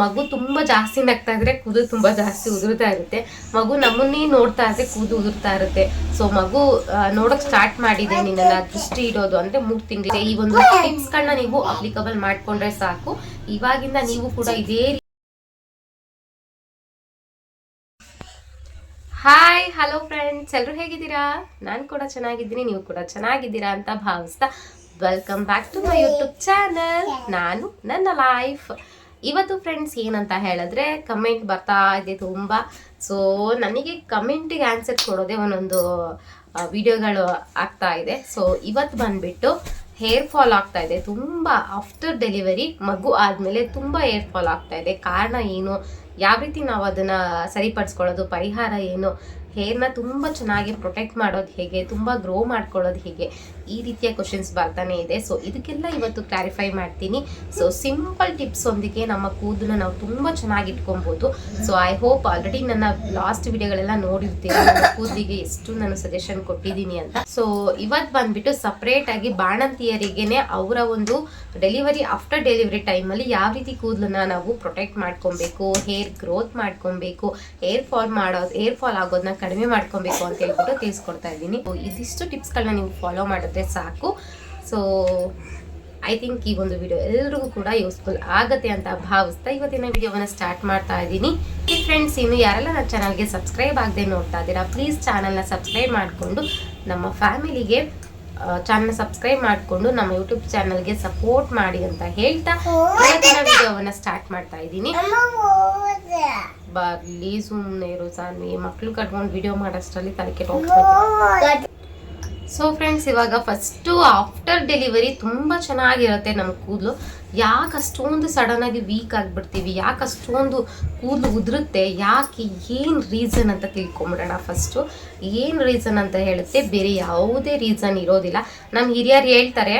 ಮಗು ತುಂಬಾ ಜಾಸ್ತಿ ನಗ್ತಾ ಇದ್ರೆ ಕೂದಲು ತುಂಬಾ ಜಾಸ್ತಿ ಉದುರ್ತಾ ಇರುತ್ತೆ. ಮಗು ನಮ್ಮನ್ನೇ ನೋಡ್ತಾ ಇದ್ರೆ ಕೂದು ಉದುರ್ತಾ ಇರುತ್ತೆ. ಸೊ ಮಗು ನೋಡಕ್ ಸ್ಟಾರ್ಟ್ ಮಾಡಿದೆ ನಿನ್ನ ದೃಷ್ಟಿ ಇಡೋದು ಅಂದ್ರೆ ಮೂರ್ ತಿಂಗಳಿಗೆ ಈ ಒಂದು ಟಿಪ್ಸ್ ಗಳನ್ನ ನೀವು ಅಪ್ಲಿಕಬಲ್ ಮಾಡ್ಕೊಂಡ್ರೆ ಸಾಕು. ಇವಾಗಿಂದ ನೀವು ಕೂಡ ಇದೇ ಹಾಯ್ ಹಲೋ ಫ್ರೆಂಡ್ಸ್ ಎಲ್ಲರೂ ಹೇಗಿದ್ದೀರಾ? ನಾನು ಕೂಡ ಚೆನ್ನಾಗಿದ್ದೀನಿ, ನೀವು ಕೂಡ ಚೆನ್ನಾಗಿದ್ದೀರಾ ಅಂತ ಭಾವಿಸ್ತಾ welcome back to my YouTube channel ನಾನು ನನ್ನ ಲೈಫ್ ಇವತ್ತು ಫ್ರೆಂಡ್ಸ್ ಏನಂತ ಹೇಳಿದ್ರೆ ಕಮೆಂಟ್ ಬರ್ತಾ ಇದೆ ತುಂಬ. ಸೊ ನನಗೆ ಕಮೆಂಟಿಗೆ ಆನ್ಸರ್ ಕೊಡೋದೇ ಒಂದೊಂದು ವಿಡಿಯೋಗಳು ಆಗ್ತಾ ಇದೆ. ಸೊ ಇವತ್ತು ಬಂದ್ಬಿಟ್ಟು ಹೇರ್ ಫಾಲ್ ಆಗ್ತಾ ಇದೆ. ತುಂಬ ಆಫ್ಟರ್ ಡೆಲಿವರಿ ಮಗು ಆದಮೇಲೆ ತುಂಬ ಹೇರ್ ಫಾಲ್ ಆಗ್ತಾ ಇದೆ. ಕಾರಣ ಏನು? ಯಾವ ರೀತಿ ನಾವು ಅದನ್ನು ಸರಿಪಡಿಸ್ಕೊಳ್ಳೋದು? ಪರಿಹಾರ ಏನು? ಹೇರ್ನ ತುಂಬ ಚೆನ್ನಾಗಿ ಪ್ರೊಟೆಕ್ಟ್ ಮಾಡೋದು ಹೇಗೆ, ತುಂಬ ಗ್ರೋ ಮಾಡ್ಕೊಳ್ಳೋದು ಹೇಗೆ, ಈ ರೀತಿಯ ಕ್ವಶನ್ಸ್ ಬರ್ತಾನೆ ಇದೆ. ಸೊ ಇದಕ್ಕೆಲ್ಲ ಇವತ್ತು ಕ್ಲಾರಿಫೈ ಮಾಡ್ತೀನಿ. ಸೊ ಸಿಂಪಲ್ ಟಿಪ್ಸ್ ಒಂದಿಗೆ ನಮ್ಮ ಕೂದಲು ನಾವು ತುಂಬ ಚೆನ್ನಾಗಿ ಇಟ್ಕೊಬೋದು. ಸೊ ಐ ಹೋಪ್ ಆಲ್ರೆಡಿ ನನ್ನ ಲಾಸ್ಟ್ ವಿಡಿಯೋಗಳೆಲ್ಲ ನೋಡಿರ್ತೀವಿ ನನ್ನ ಕೂದಲಿಗೆ ಎಷ್ಟು ನಾನು ಸಜೆಷನ್ ಕೊಟ್ಟಿದ್ದೀನಿ ಅಂತ. ಸೊ ಇವತ್ತು ಬಂದ್ಬಿಟ್ಟು ಸಪ್ರೇಟ್ ಆಗಿ ಬಾಣಂತಿಯರಿಗೆನೆ ಅವರ ಒಂದು ಡೆಲಿವರಿ ಆಫ್ಟರ್ ಡೆಲಿವರಿ ಟೈಮಲ್ಲಿ ಯಾವ ರೀತಿ ಕೂದಲನ್ನ ನಾವು ಪ್ರೊಟೆಕ್ಟ್ ಮಾಡ್ಕೊಬೇಕು ಹೇರ್ ಗ್ರೋತ್ ಮಾಡ್ಕೊಬೇಕು ಹೇರ್ ಫಾಲ್ ಮಾಡೋದು ಹೇರ್ ಫಾಲ್ ಆಗೋದನ್ನ ಕಡಿಮೆ ಮಾಡ್ಕೊಬೇಕು ಅಂತ ಹೇಳ್ಬಿಟ್ಟು ತಿಳಿಸ್ಕೊಡ್ತಾ ಇದ್ದೀನಿ. ಇದಿಷ್ಟು ಟಿಪ್ಸ್ಗಳನ್ನ ನೀವು ಫಾಲೋ ಮಾಡಿದ್ರೆ ಸಾಕು. ಸೊ ಐ ಥಿಂಕ್ ಈ ಒಂದು ವಿಡಿಯೋ ಎಲ್ರಿಗೂ ಕೂಡ ಯೂಸ್ಫುಲ್ ಆಗುತ್ತೆ ಅಂತ ಭಾವಿಸ್ತಾ ಇವತ್ತಿನ ವಿಡಿಯೋವನ್ನು ಸ್ಟಾರ್ಟ್ ಮಾಡ್ತಾ ಇದ್ದೀನಿ. ಈ ಫ್ರೆಂಡ್ಸ್ ಇನ್ನು ಯಾರೆಲ್ಲ ನನ್ನ ಚಾನಲ್ಗೆ ಸಬ್ಸ್ಕ್ರೈಬ್ ಆಗದೆ ನೋಡ್ತಾ ಇದ್ದೀರಾ ಪ್ಲೀಸ್ ಚಾನಲ್ನ ಸಬ್ಸ್ಕ್ರೈಬ್ ಮಾಡಿಕೊಂಡು ನಮ್ಮ ಫ್ಯಾಮಿಲಿಗೆ ಚಾನಲ್ ಸಬ್ಸ್ಕ್ರೈಬ್ ಮಾಡಿಕೊಂಡು ನಮ್ಮ ಯೂಟ್ಯೂಬ್ ಚಾನಲ್ಗೆ ಸಪೋರ್ಟ್ ಮಾಡಿ ಅಂತ ಹೇಳ್ತಾ ಇವತ್ತಿನ ವಿಡಿಯೋವನ್ನ ಸ್ಟಾರ್ಟ್ ಮಾಡ್ತಾ ಇದ್ದೀನಿ. ಬರ್ಲಿ ಸುಮ್ಮನೆ ಇರೋ ಸಾನ್ವಿ. ಮಕ್ಳು ಕಟ್ಕೊಂಡು ವಿಡಿಯೋ ಮಾಡೋಷ್ಟರಲ್ಲಿ ತಲೆ ಸೊ ಫ್ರೆಂಡ್ಸ್ ಇವಾಗ ಫಸ್ಟು ಆಫ್ಟರ್ ಡೆಲಿವರಿ ತುಂಬ ಚೆನ್ನಾಗಿರುತ್ತೆ ನಮ್ಮ ಕೂದಲು. ಯಾಕೆ ಅಷ್ಟೊಂದು ಸಡನ್ ಆಗಿ ವೀಕ್ ಆಗಿಬಿಡ್ತೀವಿ? ಯಾಕೆ ಅಷ್ಟೊಂದು ಕೂದಲು ಉದುರುತ್ತೆ? ಯಾಕೆ ಏನು ರೀಸನ್ ಅಂತ ತಿಳ್ಕೊಂಬಿಡೋಣ ಫಸ್ಟು ಏನು ರೀಸನ್ ಅಂತ ಹೇಳುತ್ತೆ? ಬೇರೆ ಯಾವುದೇ ರೀಸನ್ ಇರೋದಿಲ್ಲ. ನಮ್ಮ ಹಿರಿಯರು ಹೇಳ್ತಾರೆ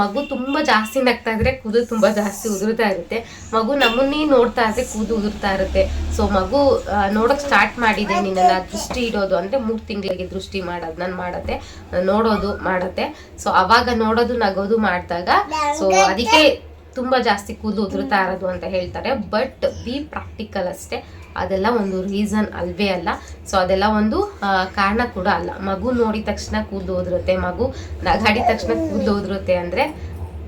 ಮಗು ತುಂಬಾ ಜಾಸ್ತಿ ನಗ್ತಾ ಇದ್ರೆ ಕೂದಲು ತುಂಬ ಜಾಸ್ತಿ ಉದುರ್ತಾ ಇರುತ್ತೆ. ಮಗು ನಮ್ಮನ್ನೇ ನೋಡ್ತಾ ಇದ್ರೆ ಕೂದು ಉದುರ್ತಾ ಇರುತ್ತೆ. ಸೊ ಮಗು ನೋಡೋಕೆ ಸ್ಟಾರ್ಟ್ ಮಾಡಿದೆ ನಿನ್ನ ದೃಷ್ಟಿ ಇಡೋದು ಅಂದ್ರೆ ಮೂರ್ ತಿಂಗಳಿಗೆ ದೃಷ್ಟಿ ಮಾಡೋದು, ನಾನು ಮಾಡತ್ತೆ, ನೋಡೋದು ಮಾಡತ್ತೆ. ಸೊ ಅವಾಗ ನೋಡೋದು, ನಗೋದು ಮಾಡಿದಾಗ ಸೊ ಅದಕ್ಕೆ ತುಂಬಾ ಜಾಸ್ತಿ ಕೂದಲು ಉದುರ್ತಾ ಇರೋದು ಅಂತ ಹೇಳ್ತಾರೆ. ಬಟ್ ಬಿ ಪ್ರಾಕ್ಟಿಕಲ್ ಅಷ್ಟೇ. ಅದೆಲ್ಲ ಒಂದು ರೀಸನ್ ಅಲ್ವೇ ಅಲ್ಲ. ಸೊ ಅದೆಲ್ಲ ಒಂದು ಕಾರಣ ಕೂಡ ಅಲ್ಲ. ಮಗು ನೋಡಿದ ತಕ್ಷಣ ಕೂದಲು ಉದುರುತ್ತೆ. ಮಗು ನಗಾಡಿದ ತಕ್ಷಣ ಕೂದಲು ಉದುರುತ್ತೆ ಅಂದರೆ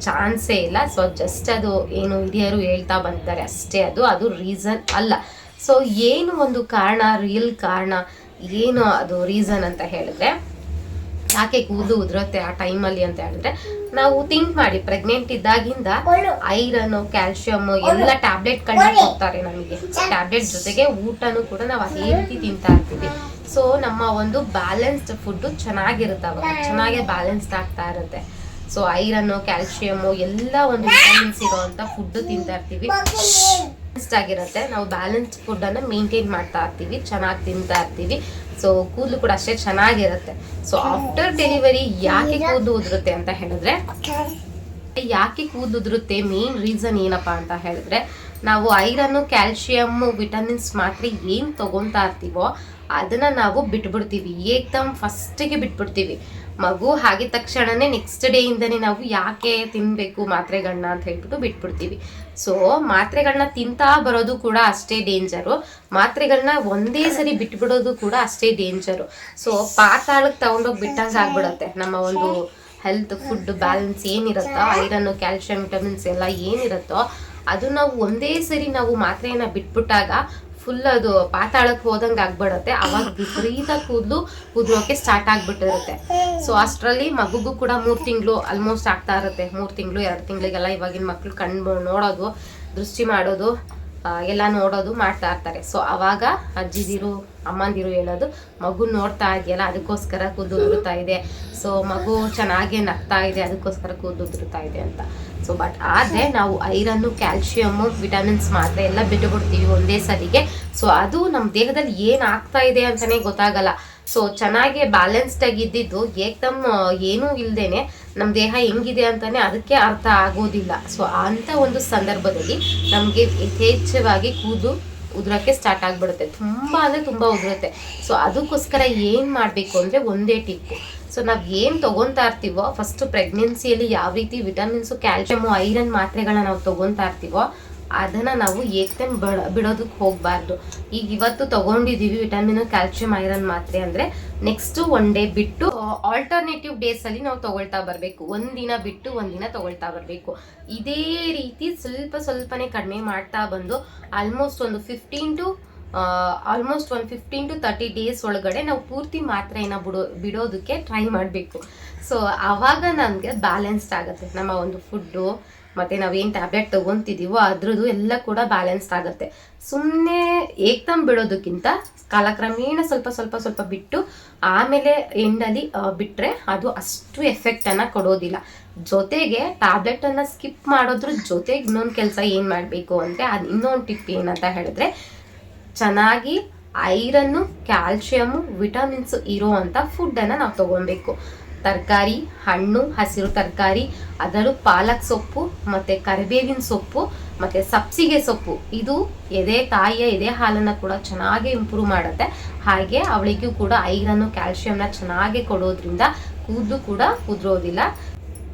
ಚಾನ್ಸೇ ಇಲ್ಲ. ಸೊ ಜಸ್ಟ್ ಅದು ಏನು ಹಿರಿಯರು ಹೇಳ್ತಾ ಬಂದಿದ್ದಾರೆ ಅಷ್ಟೇ ಅದು. ಅದು ರೀಸನ್ ಅಲ್ಲ. ಸೊ ಏನು ಒಂದು ಕಾರಣ ರಿಯಲ್ ಕಾರಣ, ಏನು ಅದು ರೀಸನ್ ಅಂತ ಹೇಳಿದ್ರೆ ಯಾಕೆ ಕೂದಲು ಉದುರುತ್ತೆ ಆ ಟೈಮಲ್ಲಿ ಅಂತ ಹೇಳಿದ್ರೆ ನಾವು ಥಿಂಕ್ ಮಾಡಿ ಪ್ರೆಗ್ನೆಂಟ್ ಇದ್ದಾಗಿಂದ ಐರನ್ ಕ್ಯಾಲ್ಸಿಯಂ ಎಲ್ಲ ಟ್ಯಾಬ್ಲೆಟ್ ಕಂಡು ಕೊಡ್ತಾರೆ ನಮಗೆ. ಟ್ಯಾಬ್ಲೆಟ್ ಜೊತೆಗೆ ಊಟನೂ ಕೂಡ ನಾವು ಅದೇ ರೀತಿ ತಿಂತಾ ಇರ್ತೀವಿ. ಸೊ ನಮ್ಮ ಒಂದು ಬ್ಯಾಲೆನ್ಸ್ಡ್ ಫುಡ್ ಚೆನ್ನಾಗಿರುತ್ತೆ ಅವಾಗ. ಚೆನ್ನಾಗಿ ಬ್ಯಾಲೆನ್ಸ್ಡ್ ಆಗ್ತಾ ಇರುತ್ತೆ. ಸೊ ಐರನ್ ಕ್ಯಾಲ್ಸಿಯಂ ಎಲ್ಲ ಒಂದು ವಿಟಮಿನ್ಸ್ ಇರುವಂತ ಫುಡ್ ತಿಂತಾ ಇರ್ತೀವಿ. ಆಗಿರುತ್ತೆ ನಾವು ಬ್ಯಾಲೆನ್ಸ್ ಫುಡ್ ಅನ್ನ ಮೇಂಟೈನ್ ಮಾಡ್ತಾ ಇರ್ತೀವಿ ಚೆನ್ನಾಗಿ ತಿಂತಾ ಇರ್ತೀವಿ. ಸೊ ಕೂದಲು ಕೂಡ ಅಷ್ಟೇ ಚೆನ್ನಾಗಿರುತ್ತೆ. ಸೊ ಆಫ್ಟರ್ ಡೆಲಿವರಿ ಯಾಕೆ ಕೂದಲು ಉದುರುತ್ತೆ ಅಂತ ಹೇಳಿದ್ರೆ ಯಾಕೆ ಕೂದಲು ಉದುರುತ್ತೆ ಮೇನ್ ರೀಸನ್ ಏನಪ್ಪಾ ಅಂತ ಹೇಳಿದ್ರೆ ನಾವು ಐರನ್ ಕ್ಯಾಲ್ಸಿಯಂ ವಿಟಮಿನ್ಸ್ ಮಾತ್ರ ಏನ್ ತಗೊಂತ ಇರ್ತೀವೋ ಅದನ್ನ ನಾವು ಬಿಟ್ಬಿಡ್ತೀವಿ. ಏಕ್ದಮ್ ಫಸ್ಟಿಗೆ ಬಿಟ್ಬಿಡ್ತೀವಿ. ಮಗು ಆಗಿದ ತಕ್ಷಣನೇ ನೆಕ್ಸ್ಟ್ ಡೇ ಇಂದನೇ ನಾವು ಯಾಕೆ ತಿನ್ನಬೇಕು ಮಾತ್ರೆಗಳನ್ನ ಅಂತ ಹೇಳ್ಬಿಟ್ಟು ಬಿಟ್ಬಿಡ್ತೀವಿ. ಸೊ ಮಾತ್ರೆಗಳನ್ನ ತಿಂತಾ ಬರೋದು ಕೂಡ ಅಷ್ಟೇ ಡೇಂಜರು ಮಾತ್ರೆಗಳನ್ನ ಒಂದೇ ಸರಿ ಬಿಟ್ಬಿಡೋದು ಕೂಡ ಅಷ್ಟೇ ಡೇಂಜರು ಸೊ ಪಾತಾಳಕ್ಕೆ ತಗೊಂಡೋಗಿ ಬಿಟ್ಟಂಗೆ ಆಗ್ಬಿಡತ್ತೆ. ನಮ್ಮ ಒಂದು ಹೆಲ್ತ್ ಫುಡ್ ಬ್ಯಾಲೆನ್ಸ್ ಏನಿರುತ್ತೋ, ಐರನ್ ಕ್ಯಾಲ್ಸಿಯಂ ವಿಟಮಿನ್ಸ್ ಎಲ್ಲ ಏನಿರುತ್ತೋ, ಅದು ನಾವು ಒಂದೇ ಸರಿ ನಾವು ಮಾತ್ರೆಯನ್ನ ಬಿಟ್ಬಿಟ್ಟಾಗ ಫುಲ್ ಅದು ಪಾತಾಳಕ್ಕೆ ಹೋದಂಗೆ ಆಗ್ಬಿಡತ್ತೆ. ಅವಾಗ ವಿಪರೀತ ಕೂದಲು ಕುದ್ರೋಕೆ ಸ್ಟಾರ್ಟ್ ಆಗ್ಬಿಟ್ಟಿರುತ್ತೆ. ಸೊ ಅಷ್ಟರಲ್ಲಿ ಮಗುಗೂ ಕೂಡ ಮೂರು ತಿಂಗಳು ಆಲ್ಮೋಸ್ಟ್ ಆಗ್ತಾ ಇರುತ್ತೆ. ಮೂರು ತಿಂಗಳು, ಎರಡು ತಿಂಗಳಿಗೆಲ್ಲ ಇವಾಗಿನ ಮಕ್ಕಳು ಕಣ್ಣು ನೋಡೋದು, ದೃಷ್ಟಿ ಮಾಡೋದು ಎಲ್ಲ ನೋಡೋದು ಮಾಡ್ತಾ ಇರ್ತಾರೆ. ಸೊ ಅವಾಗ ಅಜ್ಜಿದಿರು, ಅಮ್ಮಂದಿರು ಹೇಳೋದು, ಮಗು ನೋಡ್ತಾ ಇದೆಯಲ್ಲ, ಅದಕ್ಕೋಸ್ಕರ ಕೂದಲು ಉದುರುತ್ತಾ ಇದೆ. ಸೊ ಮಗು ಚೆನ್ನಾಗಿ ನಗ್ತಾ ಇದೆ, ಅದಕ್ಕೋಸ್ಕರ ಕೂದಲು ಉದುರುತ್ತಾ ಇದೆ ಅಂತ. ಸೊ ಬಟ್ ಆದರೆ ನಾವು ಐರನ್ನು ಕ್ಯಾಲ್ಶಿಯಮ್ಮು ವಿಟಮಿನ್ಸ್ ಮಾತ್ರ ಎಲ್ಲ ಬಿಟ್ಟುಬಿಡ್ತೀವಿ ಒಂದೇ ಸರಿಗೆ ಸೊ ಅದು ನಮ್ಮ ದೇಹದಲ್ಲಿ ಏನು ಆಗ್ತಾ ಇದೆ ಅಂತಲೇ ಗೊತ್ತಾಗಲ್ಲ. ಸೊ ಚೆನ್ನಾಗಿ ಬ್ಯಾಲೆನ್ಸ್ಡ್ ಆಗಿದ್ದಿದ್ದು ಏಕ್ದಮ್ ಏನೂ ಇಲ್ಲದೇನೆ ನಮ್ಮ ದೇಹ ಹೆಂಗಿದೆ ಅಂತಲೇ ಅದಕ್ಕೆ ಅರ್ಥ ಆಗೋದಿಲ್ಲ. ಸೊ ಅಂಥ ಒಂದು ಸಂದರ್ಭದಲ್ಲಿ ನಮಗೆ ಯಥೇಚ್ಛವಾಗಿ ಕೂದಲು ಉದುರಕ್ಕೆ ಸ್ಟಾರ್ಟ್ ಆಗ್ಬಿಡುತ್ತೆ. ತುಂಬ ಅಂದರೆ ತುಂಬ ಉದುರುತ್ತೆ. ಸೊ ಅದಕ್ಕೋಸ್ಕರ ಏನು ಮಾಡಬೇಕು ಅಂದರೆ ಒಂದೇ ಟಿಪ್ಪು ಸೊ ನಾವು ಏನು ತಗೊಂತಾ ಇರ್ತೀವೋ ಫಸ್ಟ್ ಪ್ರೆಗ್ನೆನ್ಸಿಯಲ್ಲಿ ಯಾವ ರೀತಿ ವಿಟಮಿನ್ಸು ಕ್ಯಾಲ್ಶಿಯಮು ಐರನ್ ಮಾತ್ರೆಗಳನ್ನ ನಾವು ತಗೊಂತಾ ಇರ್ತೀವೋ ಅದನ್ನ ನಾವು ಏಕ್ತನ್ ಬಡ ಬಿಡೋದಕ್ಕೆ ಹೋಗಬಾರ್ದು. ಈಗ ಇವತ್ತು ತಗೊಂಡಿದೀವಿ ವಿಟಮಿನ್ ಕ್ಯಾಲ್ಸಿಯಂ, ಐರನ್ ಮಾತ್ರೆ ಅಂದ್ರೆ ನೆಕ್ಸ್ಟ್ ಒನ್ ಡೇ ಬಿಟ್ಟು ಆಲ್ಟರ್ನೇಟಿವ್ ಡೇಸ್ ಅಲ್ಲಿ ನಾವು ತಗೊಳ್ತಾ ಬರಬೇಕು. ಒಂದಿನ ಬಿಟ್ಟು ಒಂದಿನ ತಗೊಳ್ತಾ ಬರಬೇಕು. ಇದೇ ರೀತಿ ಸ್ವಲ್ಪ ಸ್ವಲ್ಪನೇ ಕಡಿಮೆ ಮಾಡ್ತಾ ಬಂದು ಆಲ್ಮೋಸ್ಟ್ ಒಂದು ಫಿಫ್ಟೀನ್ ಟು ಆಲ್ಮೋಸ್ಟ್ ಒಂದು ಫಿಫ್ಟೀನ್ ಟು ತರ್ಟಿ ಡೇಸ್ ಒಳಗಡೆ ನಾವು ಪೂರ್ತಿ ಮಾತ್ರೆಯನ್ನು ಬಿಡೋ, ಬಿಡೋದಕ್ಕೆ ಟ್ರೈ ಮಾಡಬೇಕು. ಸೊ ಆವಾಗ ನಮಗೆ ಬ್ಯಾಲೆನ್ಸ್ಡ್ ಆಗುತ್ತೆ. ನಮ್ಮ ಒಂದು ಫುಡ್ಡು ಮತ್ತು ನಾವೇನು ಟ್ಯಾಬ್ಲೆಟ್ ತೊಗೊತಿದ್ದೀವೋ ಅದ್ರದ್ದು ಎಲ್ಲ ಕೂಡ ಬ್ಯಾಲೆನ್ಸ್ಡ್ ಆಗುತ್ತೆ. ಸುಮ್ಮನೆ ಏಕ್ದಮ್ ಬಿಡೋದಕ್ಕಿಂತ ಕಾಲಕ್ರಮೇಣ ಸ್ವಲ್ಪ ಸ್ವಲ್ಪ ಸ್ವಲ್ಪ ಬಿಟ್ಟು ಆಮೇಲೆ ಎಂಡಲ್ಲಿ ಬಿಟ್ಟರೆ ಅದು ಅಷ್ಟು ಎಫೆಕ್ಟನ್ನು ಕೊಡೋದಿಲ್ಲ. ಜೊತೆಗೆ ಟ್ಯಾಬ್ಲೆಟನ್ನು ಸ್ಕಿಪ್ ಮಾಡೋದ್ರ ಜೊತೆಗೆ ಇನ್ನೊಂದು ಕೆಲಸ ಏನು ಮಾಡಬೇಕು ಅಂದರೆ ಅದು ಇನ್ನೊಂದು ಟಿಪ್ ಏನಂತ ಹೇಳಿದ್ರೆ ಚೆನ್ನಾಗಿ ಐರನ್ನು ಕ್ಯಾಲ್ಶಿಯಮು ವಿಟಮಿನ್ಸ್ ಇರೋ ಅಂಥ ಫುಡ್ಡನ್ನು ನಾವು ತಗೊಬೇಕು. ತರಕಾರಿ, ಹಣ್ಣು, ಹಸಿರು ತರಕಾರಿ ಅದರಲ್ಲೂ ಪಾಲಕ್ ಸೊಪ್ಪು, ಮತ್ತು ಕರಿಬೇವಿನ ಸೊಪ್ಪು, ಮತ್ತು ಸಬ್ಸಿಗೆ ಸೊಪ್ಪು. ಇದು ಎದೆ ತಾಯಿಯ ಎದೆ ಹಾಲನ್ನು ಕೂಡ ಚೆನ್ನಾಗಿ ಇಂಪ್ರೂವ್ ಮಾಡುತ್ತೆ. ಹಾಗೆ ಅವಳಿಗೂ ಕೂಡ ಐರನ್ನು ಕ್ಯಾಲ್ಶಿಯಂನ ಚೆನ್ನಾಗಿ ಕೊಡೋದ್ರಿಂದ ಕೂದಲು ಕೂಡ ಉದುರೋದಿಲ್ಲ.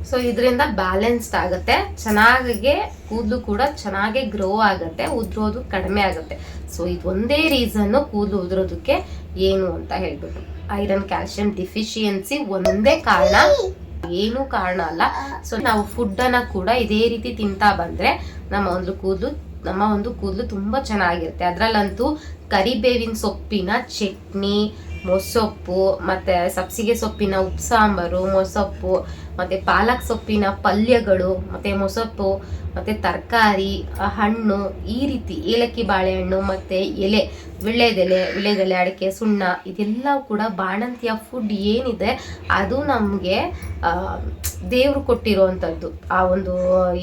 ಸೊ ಇದರಿಂದ ಬ್ಯಾಲೆನ್ಸ್ಡ್ ಆಗುತ್ತೆ. ಚೆನ್ನಾಗೆ ಕೂದಲು ಕೂಡ ಚೆನ್ನಾಗಿ ಗ್ರೋ ಆಗುತ್ತೆ, ಉದುರೋದು ಕಡಿಮೆ ಆಗುತ್ತೆ. ಸೊ ಇದೊಂದೇ ರೀಸನ್ನು ಕೂದಲು ಉದುರೋದಕ್ಕೆ ಏನು ಅಂತ ಹೇಳ್ಬಿಟ್ಟು ಐರನ್ ಕ್ಯಾಲ್ಸಿಯಂ ಡಿಫಿಷಿಯನ್ಸಿ ಒಂದೇ ಕಾರಣ. ಏನು ಕಾರಣ ಅಲ್ಲ. ಸೊ ನಾವು ಫುಡ್ ಅನ್ನ ಕೂಡ ಇದೇ ರೀತಿ ತಿಂತಾ ಬಂದ್ರೆ ನಮ್ಮ ಒಂದು ಕೂದಲು, ನಮ್ಮ ಒಂದು ಕೂದಲು ತುಂಬಾ ಚೆನ್ನಾಗಿರುತ್ತೆ. ಅದರಲ್ಲಂತೂ ಕರಿಬೇವಿನ ಸೊಪ್ಪಿನ ಚಟ್ನಿ, ಮೊಸೊಪ್ಪು, ಮತ್ತೆ ಸಬ್ಸಿಗೆ ಸೊಪ್ಪಿನ ಉಪ್ಸಾಂಬಾರು ಮೊಸೊಪ್ಪು ಮತ್ತೆ ಪಾಲಕ್ ಸೊಪ್ಪಿನ ಪಲ್ಯಗಳು, ಮತ್ತೆ ಮೊಸೊಪ್ಪು, ಮತ್ತೆ ತರಕಾರಿ ಹಣ್ಣು, ಈ ರೀತಿ ಏಲಕ್ಕಿ ಬಾಳೆಹಣ್ಣು, ಮತ್ತೆ ಎಲೆ, ವಿಳ್ಳೆದೆಲೆ ವಿಳ್ಳೆದೆಲೆ, ಅಡಿಕೆ, ಸುಣ್ಣ ಇದೆಲ್ಲ ಕೂಡ ಬಾಣಂತಿಯ ಫುಡ್ ಏನಿದೆ, ಅದು ನಮಗೆ ದೇವರು ಕೊಟ್ಟಿರುವಂಥದ್ದು ಆ ಒಂದು,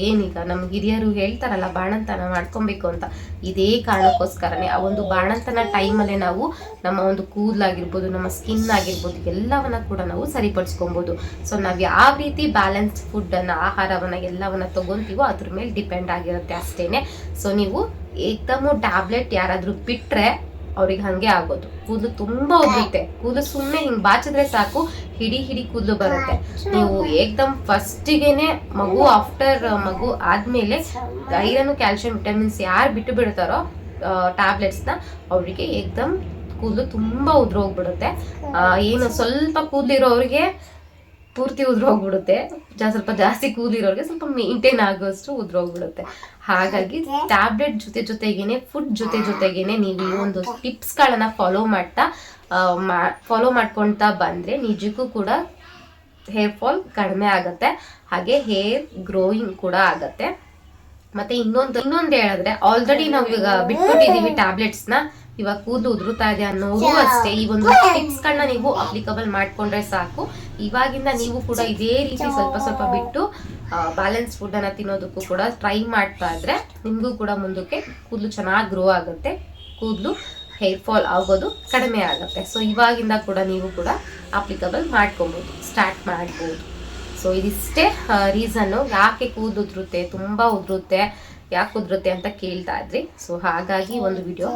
ಏನೀಗ ನಮ್ಮ ಹಿರಿಯರು ಹೇಳ್ತಾರಲ್ಲ, ಬಾಣಂತನ ಮಾಡ್ಕೊಬೇಕು ಅಂತ. ಇದೇ ಕಾರಣಕ್ಕೋಸ್ಕರನೇ ಆ ಒಂದು ಬಾಣಂತನ ಟೈಮಲ್ಲೇ ನಾವು ನಮ್ಮ ಒಂದು ಕೂದಲಾಗಿರ್ಬೋದು, ನಮ್ಮ ಸ್ಕಿನ್ ಆಗಿರ್ಬೋದು, ಎಲ್ಲವನ್ನ ಕೂಡ ನಾವು ಸರಿಪಡಿಸ್ಕೊಬೋದು. ಸೊ ನಾವು ಯಾವ ರೀತಿ ಬ್ಯಾಲೆನ್ಸ್ಡ್ ಫುಡ್ಡನ್ನು ಆಹಾರವನ್ನು ಎಲ್ಲವನ್ನ ತಗೊಂತೀವೋ ಅದ್ರ ಮೇಲೆ ಡಿಪೆಂಡ್ ಆಗಿರುತ್ತೆ ಅಷ್ಟೇನೆ. ಸೊ ನೀವು ಏಕದಮ್ಮು ಟ್ಯಾಬ್ಲೆಟ್ ಯಾರಾದರೂ ಬಿಟ್ಟರೆ ಅವ್ರಿಗೆ ಹಂಗೆ ಆಗೋದು. ಕೂದಲು ತುಂಬಾ ಉದುರುತ್ತೆ. ಕೂದಲು ಸುಮ್ಮನೆ ಹಿಂಗ್ ಬಾಚಿದ್ರೆ ಸಾಕು ಹಿಡಿ ಹಿಡಿ ಕೂದಲು ಬರುತ್ತೆ. ನೀವು ಏಕ್ದಮ್ ಫಸ್ಟಿಗೆನೆ ಮಗು ಆಫ್ಟರ್ ಮಗು ಆದ್ಮೇಲೆ ಐರನ್ ಕ್ಯಾಲ್ಸಿಯಂ ವಿಟಮಿನ್ಸ್ ಯಾರು ಬಿಟ್ಟು ಬಿಡ್ತಾರೋ ಟ್ಯಾಬ್ಲೆಟ್ಸ್ನ ಅವರಿಗೆ ಏಕ್ದಮ್ ಕೂದಲು ತುಂಬಾ ಉದ್ರೋಗ್ಬಿಡುತ್ತೆ. ಏನು ಸ್ವಲ್ಪ ಕೂದಲಿರೋರಿಗೆ ಪೂರ್ತಿ ಉದ್ರೋಗ್ಬಿಡುತ್ತೆ ಸ್ವಲ್ಪ ಜಾಸ್ತಿ ಕೂದಿರೋರಿಗೆ ಸ್ವಲ್ಪ ಮೇಂಟೈನ್ ಆಗೋಷ್ಟು ಉದ್ರೋಗ್ಬಿಡುತ್ತೆ ಹಾಗಾಗಿ ಟ್ಯಾಬ್ಲೆಟ್ ಜೊತೆ ಜೊತೆಗೇನೆ ಫುಡ್ ಜೊತೆ ಜೊತೆಗೇನೆ ನೀವು ಈ ಒಂದು ಟಿಪ್ಸ್ಗಳನ್ನ ಫಾಲೋ ಮಾಡ್ತಾ ಫಾಲೋ ಮಾಡ್ಕೊಳ್ತಾ ಬಂದ್ರೆ ನಿಜಕ್ಕೂ ಕೂಡ ಹೇರ್ ಫಾಲ್ ಕಡಿಮೆ ಆಗುತ್ತೆ. ಹಾಗೆ ಹೇರ್ ಗ್ರೋಯಿಂಗ್ ಕೂಡ ಆಗತ್ತೆ. ಮತ್ತೆ ಇನ್ನೊಂದು ಇನ್ನೊಂದು ಹೇಳಿದ್ರೆ ಆಲ್ರೆಡಿ ನಾವು ಇವಾಗ ಟ್ಯಾಬ್ಲೆಟ್ಸ್ನ. ಇವಾಗ ಕೂದಲು ಉದುರುತ್ತಾ ಇದೆ ಅನ್ನೋದು ಅಷ್ಟೇ. ಈ ಒಂದು ಟಿಪ್ಸ್ ಗಳನ್ನ ನೀವು ಅಪ್ಲಿಕಬಲ್ ಮಾಡ್ಕೊಂಡ್ರೆ ಸಾಕು. ಇವಾಗಿಂದ ನೀವು ಕೂಡ ಇದೇ ರೀತಿ ಸ್ವಲ್ಪ ಸ್ವಲ್ಪ ಬಿಟ್ಟು ಬ್ಯಾಲೆನ್ಸ್ ಫುಡ್ ಅನ್ನ ತಿನ್ನೋದಕ್ಕೂ ಕೂಡ ಟ್ರೈ ಮಾಡ್ತಾ ಇದ್ರೆ ನಿಮ್ಗೂ ಕೂಡ ಮುಂದಕ್ಕೆ ಕೂದಲು ಚೆನ್ನಾಗಿ ಗ್ರೋ ಆಗುತ್ತೆ. ಕೂದಲು ಹೇರ್ ಫಾಲ್ ಆಗೋದು ಕಡಿಮೆ ಆಗುತ್ತೆ. ಸೊ ಇವಾಗಿಂದ ಕೂಡ ನೀವು ಕೂಡ ಅಪ್ಲಿಕಬಲ್ ಮಾಡ್ಕೊಬೋದು. ಸ್ಟಾರ್ಟ್ ಮಾಡ್ಬೋದು. ಸೊ ಇದಿಷ್ಟೇ ರೀಸನ್ನು ಯಾಕೆ ಕೂದಲು ಉದುರುತ್ತೆ? ತುಂಬ ಉದುರುತ್ತೆ. ಯಾಕೆ ಉದುರುತ್ತೆ ಅಂತ ಕೇಳ್ತಾ ಇದ್ರಿ. ಸೊ ಹಾಗಾಗಿ ಒಂದು ವಿಡಿಯೋ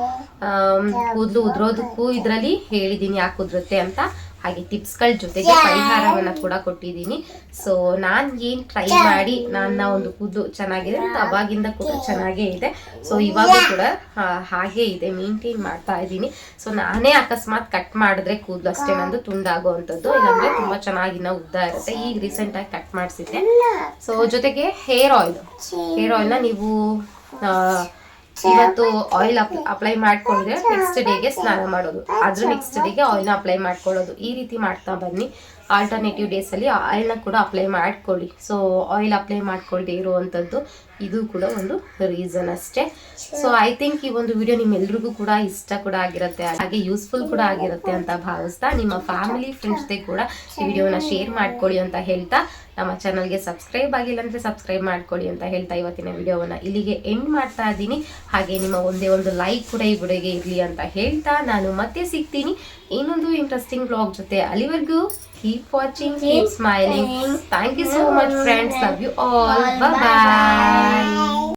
ಕೂದಲು ಉದುರೋದಕ್ಕೂ ಇದರಲ್ಲಿ ಹೇಳಿದ್ದೀನಿ ಯಾಕೆ ಉದುರುತ್ತೆ ಅಂತ. ಹಾಗೆ ಟಿಪ್ಸ್ಗಳ ಜೊತೆಗೆ ಪರಿಹಾರವನ್ನ ಕೂಡ ಕೊಟ್ಟಿದ್ದೀನಿ. ಸೊ ನಾನು ಏನು ಟ್ರೈ ಮಾಡಿ ನನ್ನ ಒಂದು ಕೂದಲು ಚೆನ್ನಾಗಿದೆ ಮತ್ತೆ ಅವಾಗಿಂದ ಕೂಡ ಚೆನ್ನಾಗೇ ಇದೆ. ಸೊ ಇವಾಗ ಕೂಡ ಹಾಗೆ ಇದೆ ಮೇಂಟೈನ್ ಮಾಡ್ತಾ ಇದ್ದೀನಿ. ಸೊ ನಾನೇ ಅಕಸ್ಮಾತ್ ಕಟ್ ಮಾಡಿದ್ರೆ ಕೂದಲು ಅಷ್ಟೇ ನಂದು ತುಂಡಾಗೋ ಅಂಥದ್ದು ಇಲ್ಲಾಂದ್ರೆ ತುಂಬಾ ಚೆನ್ನಾಗಿ ಇನ್ನ ಉದ್ದ ಇರುತ್ತೆ. ಈಗ ರೀಸೆಂಟ್ ಆಗಿ ಕಟ್ ಮಾಡಿಸಿದ್ದೆ. ಸೊ ಜೊತೆಗೆ ಹೇರ್ ಆಯಿಲ್ ಹೇರ್ ಆಯಿಲ್ನ ನೀವು ಆ, ಇವತ್ತು ಆಯಿಲ್ ಅಪ್ಲೈ ಮಾಡ್ಕೊಂಡ್ರೆ ನೆಕ್ಸ್ಟ್ ಡೇಗೆ ಸ್ನಾನ ಮಾಡೋದು. ಅದ್ರ ನೆಕ್ಸ್ಟ್ ಡೇಗೆ ಆಯಿಲ್ ಅಪ್ಲೈ ಮಾಡ್ಕೊಳ್ಳೋದು. ಈ ರೀತಿ ಮಾಡ್ತಾ ಬನ್ನಿ. ಆಲ್ಟರ್ನೇಟಿವ್ ಡೇಸಲ್ಲಿ ಆಯಿಲ್ನ ಕೂಡ ಅಪ್ಲೈ ಮಾಡ್ಕೊಳ್ಳಿ. ಸೊ ಆಯಿಲ್ ಅಪ್ಲೈ ಮಾಡ್ಕೊಳ್ದೆ ಇರುವಂಥದ್ದು ಇದು ಕೂಡ ಒಂದು ರೀಸನ್ ಅಷ್ಟೇ. ಸೊ ಐ ಥಿಂಕ್ ಈ ಒಂದು ವಿಡಿಯೋ ನಿಮ್ಮೆಲ್ರಿಗೂ ಕೂಡ ಇಷ್ಟ ಕೂಡ ಆಗಿರುತ್ತೆ. ಹಾಗೆ ಯೂಸ್ಫುಲ್ ಕೂಡ ಆಗಿರುತ್ತೆ ಅಂತ ಭಾವಿಸ್ತಾ ನಿಮ್ಮ ಫ್ಯಾಮಿಲಿ ಫ್ರೆಂಡ್ಸ್ ಜೊತೆ ಕೂಡ ಈ ವಿಡಿಯೋನ ಶೇರ್ ಮಾಡ್ಕೊಳ್ಳಿ ಅಂತ ಹೇಳ್ತಾ, ನಮ್ಮ ಚಾನಲ್ಗೆ ಸಬ್ಸ್ಕ್ರೈಬ್ ಆಗಿಲ್ಲ ಅಂದರೆ ಸಬ್ಸ್ಕ್ರೈಬ್ ಮಾಡ್ಕೊಳ್ಳಿ ಅಂತ ಹೇಳ್ತಾ ಇವತ್ತಿನ ವಿಡಿಯೋವನ್ನ ಇಲ್ಲಿಗೆ ಎಂಡ್ ಮಾಡ್ತಾ ಇದ್ದೀನಿ. ಹಾಗೆ ನಿಮ್ಮ ಒಂದೇ ಒಂದು ಲೈಕ್ ಕೂಡ ಈ ವಿಡಿಯೋಗೆ ಇರಲಿ ಅಂತ ಹೇಳ್ತಾ, ನಾನು ಮತ್ತೆ ಸಿಗ್ತೀನಿ ಇನ್ನೊಂದು ಇಂಟ್ರೆಸ್ಟಿಂಗ್ ಬ್ಲಾಗ್ ಜೊತೆ ಅಲ್ಲಿವರೆಗೂ. Keep watching, keep smiling. Thank you so much, friends. Love you all. Bye bye.